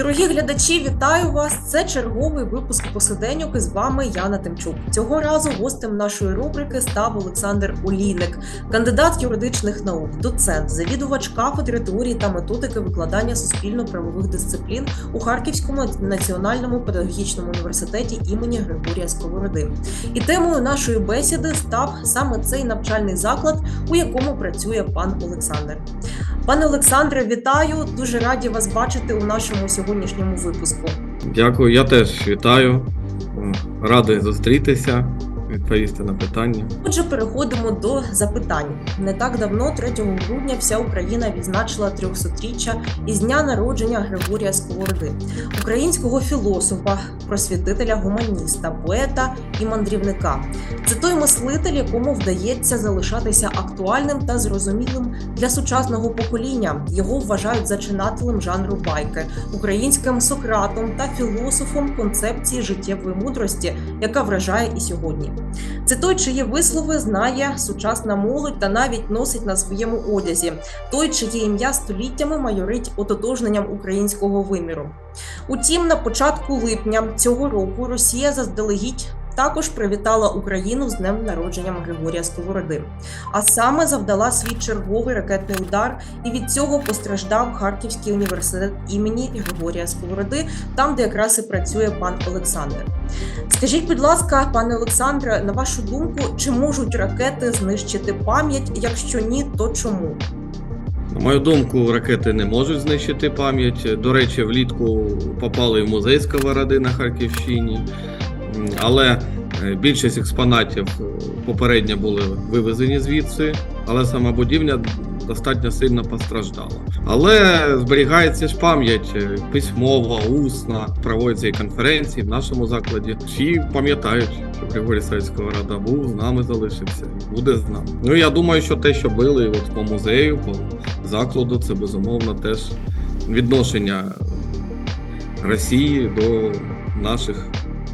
Дорогі глядачі, вітаю вас! Це черговий випуск посиденьок. З вами Яна Тимчук. Цього разу гостем нашої рубрики став Олександр Олійник, кандидат юридичних наук, доцент, завідувач кафедри теорії та методики викладання суспільно-правових дисциплін у Харківському національному педагогічному університеті імені Григорія Сковороди. І темою нашої бесіди став саме цей навчальний заклад, у якому працює пан Олександр. Пане Олександре, вітаю! Дуже раді вас бачити у нашому сьогоднішньому випуску. Дякую, я теж вітаю. Радий зустрітися, відповісти на питання. Отже, переходимо до запитань. Не так давно, 3 грудня, вся Україна відзначила 300-річчя із дня народження Григорія Сковороди, українського філософа, просвітителя, гуманіста, поета і мандрівника. Це той мислитель, якому вдається залишатися актуальним та зрозумілим для сучасного покоління. Його вважають зачинателем жанру байки, українським Сократом та філософом концепції життєвої мудрості, яка вражає і сьогодні. Це той, чиї вислови знає сучасна молодь та навіть носить на своєму одязі. Той, чиє ім'я століттями майорить ототожненням українського виміру. Утім, на початку липня цього року Росія заздалегідь також привітала Україну з днем народження Григорія Сковороди, а саме завдала свій черговий ракетний удар, і від цього постраждав Харківський університет імені Григорія Сковороди, там, де якраз і працює пан Олександр. Скажіть, будь ласка, пане Олександре, на вашу думку, чи можуть ракети знищити пам'ять? Якщо ні, то чому? На мою думку, ракети не можуть знищити пам'ять. До речі, влітку попали в музей Сковороди на Харківщині, але е, більшість експонатів е, попередньо були вивезені звідси, але сама будівля достатньо сильно постраждала. Але зберігається ж пам'ять е, письмова, усна, проводяться і конференції в нашому закладі. Всі пам'ятають, що Григорій Савського Рада був, з нами залишився, буде з нами. Ну я думаю, що те, що били от по музею, по закладу, це безумовно теж відношення Росії до наших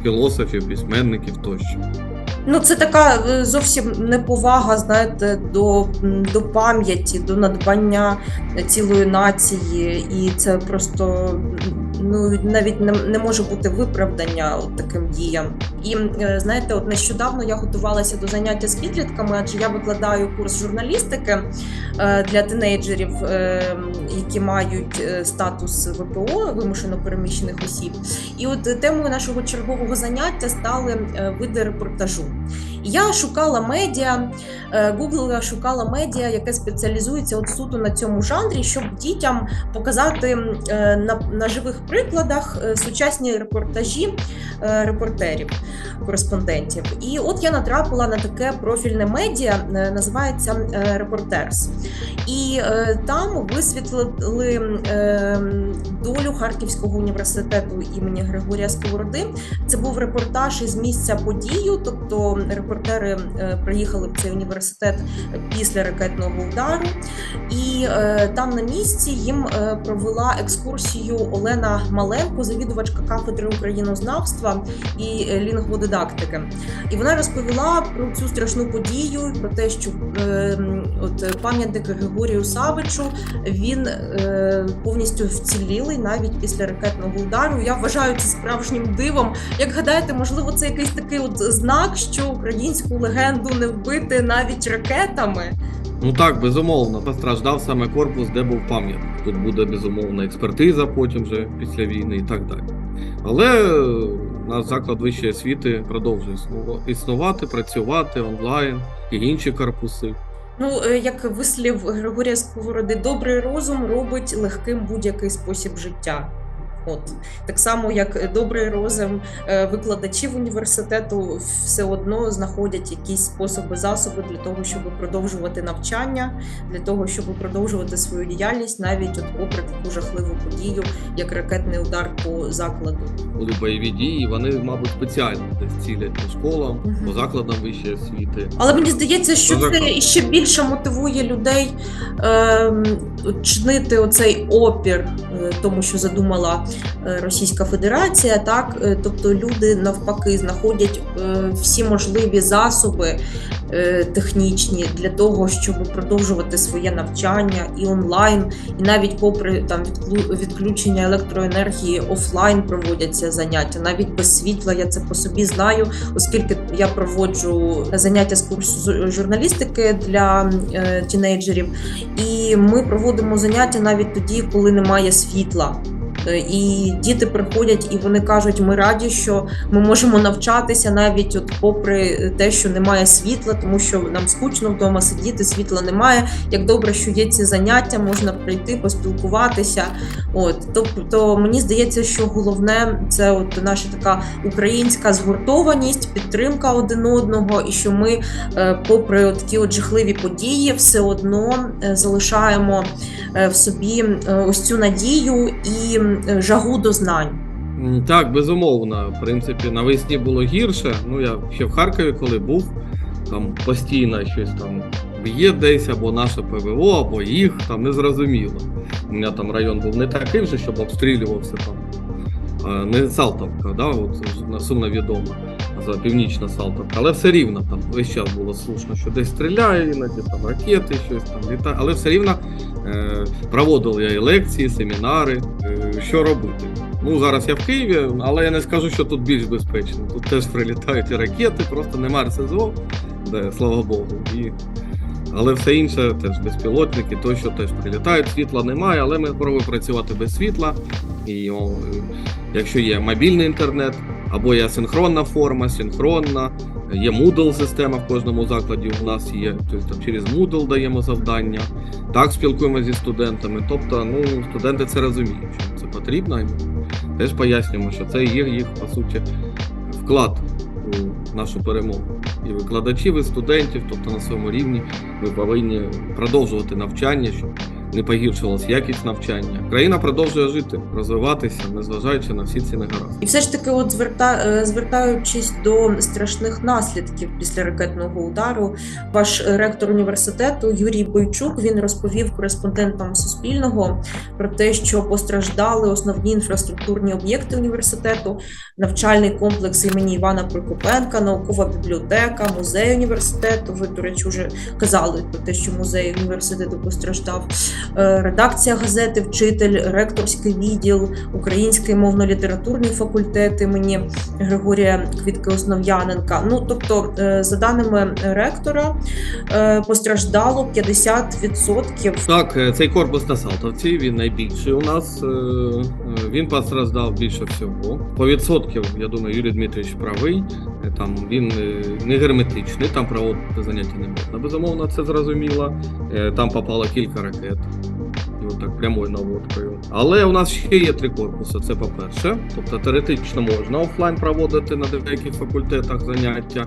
філософів, письменників тощо. Ну, це така е, зовсім неповага, знаєте, до, до пам'яті, до надбання цілої нації, і це просто ну навіть не, не може бути виправдання от таким діям. І е, знаєте, от нещодавно я готувалася до заняття з підлітками, адже я викладаю курс журналістики е, для тинейджерів, які мають статус ВПО вимушено переміщених осіб. І от темою нашого чергового заняття стали види репортажу. Mm-hmm. Я шукала медіа, е, гуглила, шукала медіа, яке спеціалізується от суто на цьому жанрі, щоб дітям показати е, на, на живих прикладах е, сучасні репортажі е, репортерів, кореспондентів. І от я натрапила на таке профільне медіа, е, називається е, Репортерс. І е, там висвітлили е, долю Харківського університету імені Григорія Сковороди. Це був репортаж із місця подію, тобто репортери е, приїхали в цей університет після ракетного удару, і е, там на місці їм е, провела екскурсію Олена Маленко, завідувачка кафедри українознавства і лінгводидактики. І вона розповіла про цю страшну подію, про те, що от пам'ятник Григорію Савичу він повністю вцілілий навіть після ракетного удару. Я вважаю це справжнім дивом. Як гадаєте, можливо, це якийсь такий от знак, що українську легенду не вбити навіть ракетами? Ну так, безумовно, постраждав саме корпус, де був пам'ятник. Тут буде безумовно експертиза потім вже після війни і так далі. Але е, наш заклад вищої освіти продовжує існувати, працювати онлайн і інші корпуси. Ну, е, як вислів Григорія Сковороди, добрий розум робить легким будь-який спосіб життя. От так само, як добрий розум е, викладачів університету все одно знаходять якісь способи, засоби для того, щоб продовжувати навчання, для того, щоб продовжувати свою діяльність, навіть от попри таку жахливу подію, як ракетний удар по закладу. Були бойові дії, вони, мабуть, спеціально десь цілять по школам, Мгм. по закладам вищої освіти. Але мені здається, що Ну, це закон. ще більше мотивує людей ем, чинити оцей опір е, тому, що задумала е, Російська Федерація. Так, Е, тобто люди навпаки знаходять е, всі можливі засоби е, технічні для того, щоб продовжувати своє навчання і онлайн, і навіть попри там відключення електроенергії офлайн проводяться заняття, навіть без світла. Я це по собі знаю, оскільки я проводжу заняття з курсу журналістики для е, тінейджерів, і ми проводимо заняття навіть тоді, коли немає світла. Е, І діти приходять і вони кажуть, ми раді, що ми можемо навчатися навіть от попри те, що немає світла, тому що нам скучно вдома сидіти, світла немає. Як добре, що є ці заняття, можна прийти, поспілкуватися. От тобто, мені здається, що головне це от наша така українська згуртованість, підтримка один одного, і що ми, е, попри от такі от жахливі події, все одно е, залишаємо в собі ось цю надію і жагу до знань. Так, безумовно. В принципі, навесні було гірше. Ну, я ще в Харкові, коли був, там постійно щось там б'є десь, або наше ПВО, або їх, там незрозуміло. У мене там район був не такий вже, щоб обстрілювався там. Не Салтовка, да, от сумно відомо, за північна Салтовка, але все рівно там весь час було слушно, що десь стріляє, іноді там ракети, щось там літає, але все рівно е, проводив я і лекції, семінари, е, що робити. Ну, зараз я в Києві, але я не скажу, що тут більш безпечно. Тут теж прилітають і ракети, просто немає РСЗО, де, слава Богу. І... Але все інше теж безпілотники, то що теж прилітають, світла немає, але ми пробуємо працювати без світла. І о, якщо є мобільний інтернет, або є асинхронна форма, синхронна, є Moodle система в кожному закладі. У нас є, тобто через Moodle даємо завдання. Так спілкуємося зі студентами. Тобто, ну студенти це розуміють, це потрібно. Теж пояснюємо, що це є їх по суті вклад у нашу перемогу. І викладачів, і студентів, тобто на своєму рівні, ми повинні продовжувати навчання, щоб не погіршувалася якість навчання. Країна продовжує жити, розвиватися, незважаючи на всі ці негаразди. І все ж таки, от зверта, е, звертаючись до страшних наслідків після ракетного удару, ваш ректор університету Юрій Бойчук він розповів кореспондентам Суспільного про те, що постраждали основні інфраструктурні об'єкти університету, навчальний комплекс імені Івана Прокопенка, наукова бібліотека, музей університету. Ви, до речі, вже казали про те, що музей університету постраждав. Е, Редакція газети Вчитель, ректорський відділ, Український мовно-літературний факультет імені Григорія Квітки Основ'яненка. Ну тобто, е, за даними ректора, е, постраждало 50%. Так, цей корпус на Салтовці, він найбільший у нас. Він постраждав більше всього. По відсотків, я думаю, Юрій Дмитрович правий. Там він не герметичний, там проводити заняття не можна. Безумовно, це зрозуміло. Там попало кілька ракет. І отак прямою наводкою. Але у нас ще є три корпуси. Це по-перше. Тобто теоретично можна офлайн проводити на деяких факультетах заняття.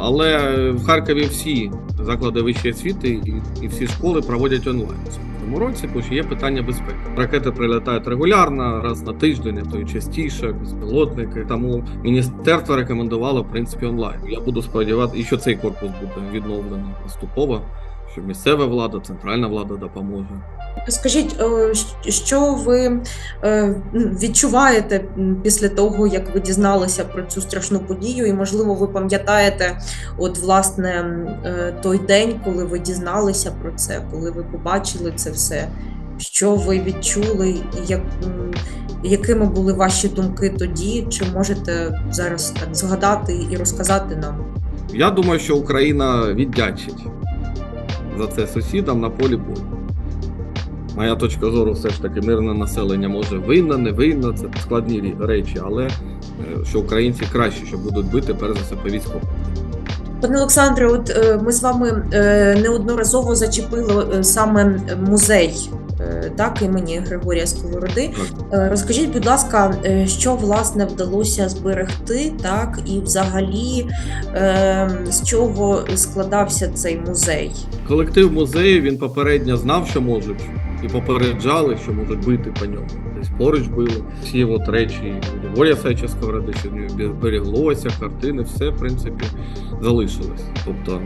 Але в Харкові всі заклади вищої освіти і, всі школи проводять онлайн цьому році, бо є питання безпеки. Ракети прилітають регулярно, раз на тиждень, а то й частіше, безпілотники. Тому міністерство рекомендувало в принципі онлайн. Я буду сподіватися, що цей корпус буде відновлений поступово, що місцева влада, центральна влада допоможе. Скажіть, е, що ви е, відчуваєте після того, як ви дізналися про цю страшну подію, і можливо, ви пам'ятаєте, от власне е, той день, коли ви дізналися про це, коли ви побачили це все, що ви відчули, як, якими були ваші думки тоді? Чи можете зараз так згадати і розказати нам? Я думаю, що Україна віддячить за це сусідам на полі бою. Моя точка зору все ж таки мирне населення може винна, не винна, це складні речі, але е, що українці краще, що будуть бити перш за все по військовому. Пане Олександре, от е, ми з вами е, неодноразово зачепили саме музей. Так, імені Григорія Сковороди. Е, Розкажіть, будь ласка, е, що власне вдалося зберегти, так і взагалі е, з чого складався цей музей? Колектив музею він попередньо знав, що можуть, і попереджали, що можуть бити по ньому. Десь поруч били. Всі от речі Григорія Сеча Сковороди, що в нього береглося, картини, все в принципі залишилось. Тобто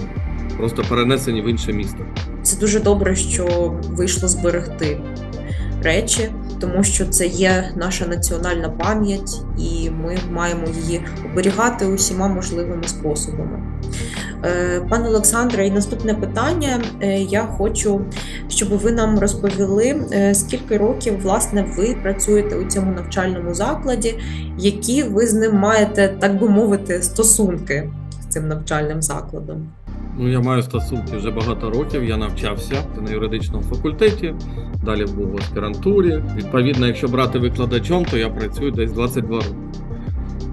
просто перенесені в інше місто. Це дуже добре, що вийшло зберегти речі. тому що це є наша національна пам'ять, і ми маємо її оберігати усіма можливими способами. Е, Пане Олександре, і наступне питання. Е, Я хочу, щоб ви нам розповіли, е, скільки років власне ви працюєте у цьому навчальному закладі, які ви з ним маєте, так би мовити, стосунки цим навчальним закладом. Ну, я маю стосунки вже багато років. Я навчався на юридичному факультеті, далі був в аспірантурі. Відповідно, якщо брати викладачом, то я працюю десь 22 роки.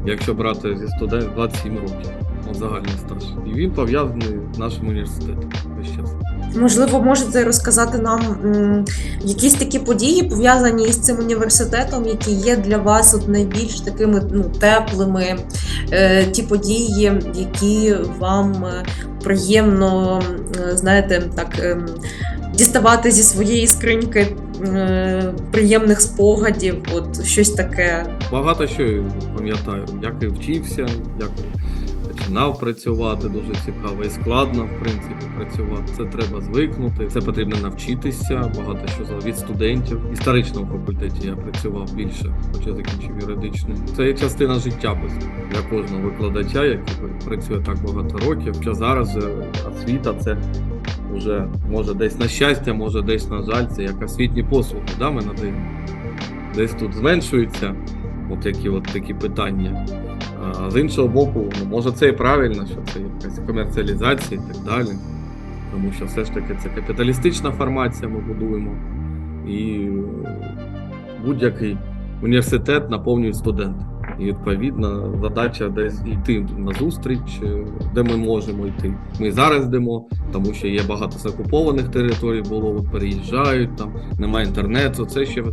Якщо брати зі студентів 27 років, загальний стаж. І він пов'язаний з нашим університетом весь час. Можливо, можете розказати нам якісь такі події пов'язані із цим університетом, які є для вас от найбільш такими ну, теплими, е, ті події, які вам е, приємно, е, знаєте, так ем, діставати зі своєї скриньки приємних спогадів, от щось таке. Багато що пам'ятаю, як і вчився, як починав працювати, дуже цікаво і складно, в принципі, працювати. Це треба звикнути, це потрібно навчитися. Багато що за- від студентів. Історичному факультеті я працював більше, хоча закінчив юридичний. Це є частина життя для кожного викладача, який працює так багато років. Що зараз освіта це. Вже може десь на щастя, може десь на жаль, це як освітні послуги, да, ми надаємо. Десь тут зменшується, от які от такі питання. З іншого боку, ну, може це і правильно, що це якась комерціалізація і так далі. Тому що все ж таки це капіталістична формація, ми будуємо. І будь-який університет наповнюють студенти. І відповідно задача десь йти на зустріч, де ми можемо йти. Ми зараз йдемо, тому що є багато закупованих територій, було переїжджають там, немає інтернету. Це ще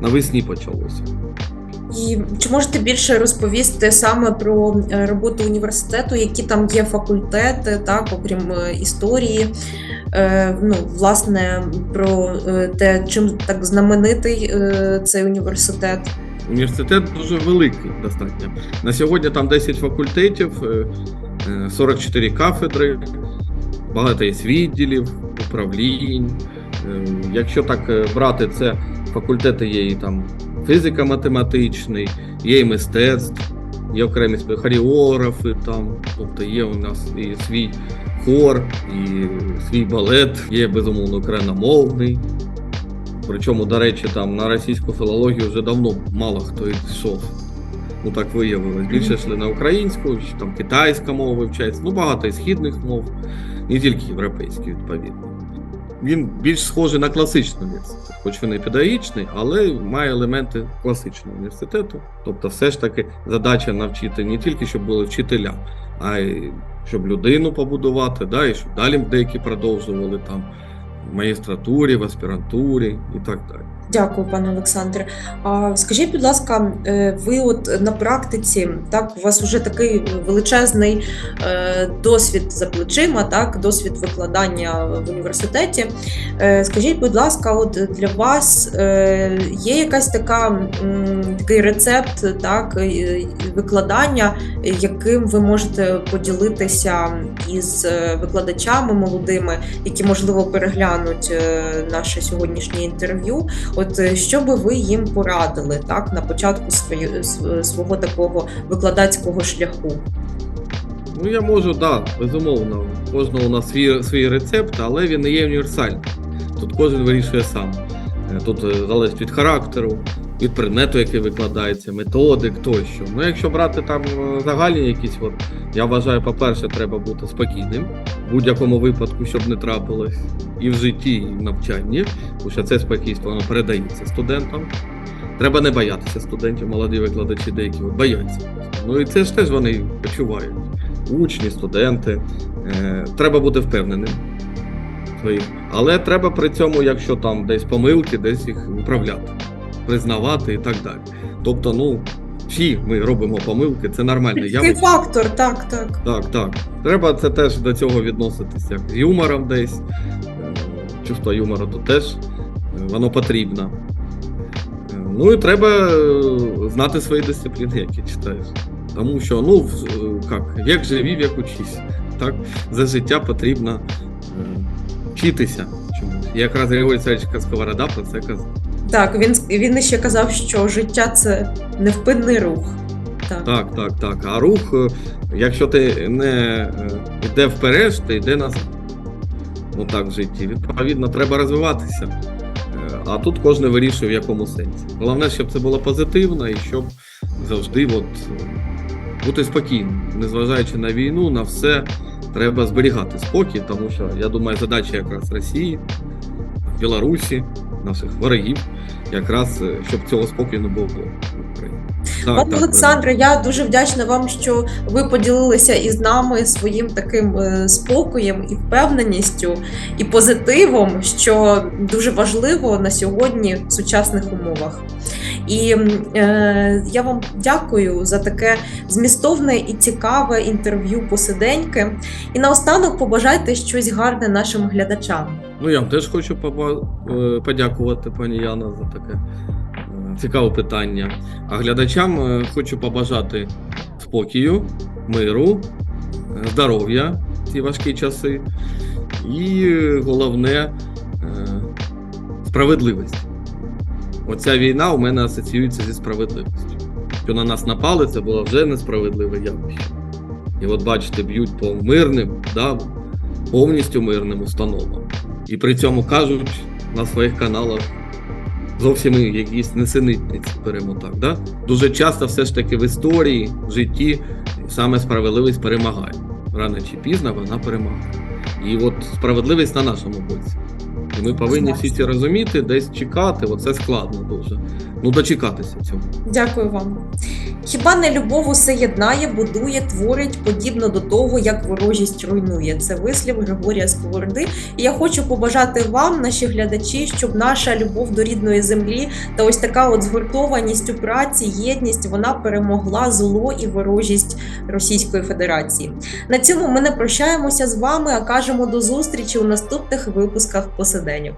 навесні почалося. І чи можете більше розповісти саме про е, роботу університету, які там є факультети, так, окрім е, історії? Е, ну, власне, про те, чим так знаменитий цей університет? Університет дуже великий достатньо. На сьогодні там 10 факультетів, е, е, 44 кафедри, багато є відділів, управлінь. Е, Якщо так е, брати, це факультети є і там фізика-математичний, є і мистецтв, є окремі хореографи там, тобто є у нас і свій хор, і свій балет, є безумовно україномовний. Причому, до речі, там на російську філологію вже давно мало хто йшов. Ну так виявилось. Більше йшли на українську, там китайська мова вивчається, ну багато і східних мов, не тільки європейські, відповідно. Він більш схожий на класичний університет, хоч він і педагогічний, але має елементи класичного університету. Тобто, все ж таки задача навчити не тільки, щоб були вчителя, а й щоб людину побудувати, да, і щоб далі деякі продовжували там в магістратурі, в аспірантурі і так далі. Дякую, пане Олександре. А скажіть, будь ласка, е, ви от на практиці, так, у вас вже такий величезний е, досвід за плечима, так, досвід викладання в університеті. Е, Скажіть, будь ласка, от для вас є якась така такий рецепт, так, викладання, яким ви можете поділитися із викладачами молодими, які можливо переглянуть наше сьогоднішнє інтерв'ю? От е, що би ви їм порадили так на початку свої, св- свого такого викладацького шляху? Ну, я можу, так, да, безумовно. Кожного у свій, свій рецепт, але він не є універсальним. Тут кожен вирішує сам. Е, Тут е, залежить від характеру, від предмету, який викладається, методик тощо. Ну, якщо брати там е, загальні якісь, от, я вважаю, по-перше, треба бути спокійним будь-якому випадку, щоб не трапилось, і в житті, і в навчанні, тому що це спокійство воно передається студентам. Треба не боятися студентів, молоді викладачі деякі бояться. Ну і це ж теж вони почувають учні, студенти. Е, треба бути впевненим. Але треба при цьому, якщо там десь помилки, десь їх виправляти, признавати і так далі. Тобто, ну, всі ми робимо помилки, це нормальне Такий явище. фактор, так, так. Так, так. Треба це теж до цього відноситися як з юмором десь. Е, Чувство юмору тут теж е, воно потрібно. Е, Ну і треба знати свої дисципліни, які читаєш. Тому що, ну, як, вік живі, вік учись. Так? За життя потрібно вчитися чомусь. Якраз Григорій Савичка Сковорода про це казав. Так, він, він ще казав, що життя це невпинний рух. Так. Так, так, так. А рух, е, якщо ти не е, йде вперед, ти йде назад. Ну так в житті. Відповідно, треба розвиватися. Е, А тут кожен вирішує, в якому сенсі. Головне, щоб це було позитивно і щоб завжди от, бути спокійним. Незважаючи на війну, на все, треба зберігати спокій, тому що я думаю, задача якраз Росії, Білорусі, наших ворогів, якраз е, щоб цього спокою не було в Україні. Так, Пане так, Олександре, я дуже вдячна вам, що ви поділилися із нами своїм таким е, спокоєм і впевненістю і позитивом, що дуже важливо на сьогодні в сучасних умовах. І е, я вам дякую за таке змістовне і цікаве інтерв'ю посиденьки. І наостанок побажайте щось гарне нашим глядачам. Ну, я вам теж хочу е, подякувати, пані Яна, за таке е, цікаве питання. А глядачам е, хочу побажати спокою, миру, здоров'я в ці важкі часи. І головне справедливість. Оця війна у мене асоціюється зі справедливістю. Що на нас напали, це було вже несправедливе явище. І от бачите, б'ють по мирним, да, повністю мирним установам. І при цьому кажуть на своїх каналах зовсім якісь несенітниці, беремо так. Да? Дуже часто все ж таки в історії, в житті саме справедливість перемагає. Рано чи пізно вона перемагає. І от справедливість на нашому боці. І ми повинні всі це розуміти, десь чекати, оце складно дуже. Ну, дочекатися цього. Дякую вам. Хіба не любов усе єднає, будує, творить подібно до того, як ворожість руйнує. Це вислів Григорія Сковороди. І я хочу побажати вам, наші глядачі, щоб наша любов до рідної землі та ось така от згуртованість у праці, єдність вона перемогла зло і ворожість Російської Федерації. На цьому ми не прощаємося з вами, а кажемо до зустрічі у наступних випусках посиденьок.